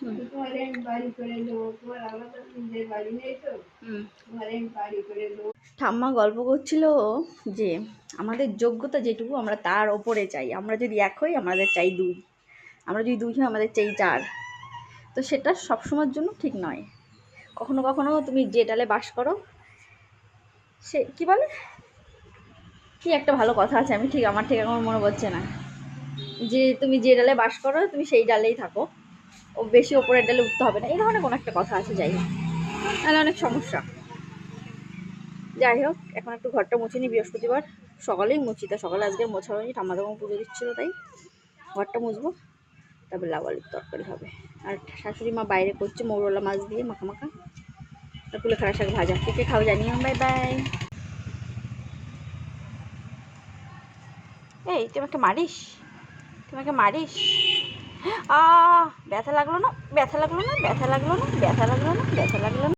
হুম। ঘরে বাড়ি করে দেবো তোমার আলাদা নিজের বাড়ি নেই তো। ঘরে বাড়ি করে দেবো ঠাম্মা গল্প করছিল যে আমাদের যোগ্যতা যেটুকু আমরা তার ওপরে চাই। আমরা যদি এক হই আমাদের চাই দুই। আমরা যদি দুই হই আমাদের চাই চার। তো সেটা সবসময়ের জন্য ঠিক নয়। কখনো কখনো তুমি যে ডালে বাস করো সে কি বলে? কি একটা ভালো কথা আছে আমি ঠিক আমার ঠিক এখন মনে পড়ছে না। যে তুমি যে ডালে বাস করো তুমি সেই ডালেই থাকো। ও বেশি ওপরের ডালে উঠতে হবে না। এই ধরনের কোনো একটা কথা আছে, যাই হোক। তাহলে অনেক সমস্যা। যাই হোক, এখন একটু ঘরটা মুছে নিই বৃহস্পতিবার। সকালেই মুছি, তা সকালে আজকে মোছা হয়নি ঠাম্মা তখন পুজো দিচ্ছিল, তাই ঘরটা মুছবো। তারপর লাউ আলুর তরকারি হবে। আর শাশুড়ি মা বাইরে করছে মৌরলা মাছ দিয়ে মাখা মাখা। আর কুলেখাড়া শাক ভাজা। কে কে খাও জানিও, বাই বাই। এই, তুই আমাকে মারিস? তুই আমাকে মারিস? আ ব্যথা লাগল না, ব্যথা লাগল না, ব্যথা লাগল না, ব্যথা লাগল না, ব্যথা লাগল না।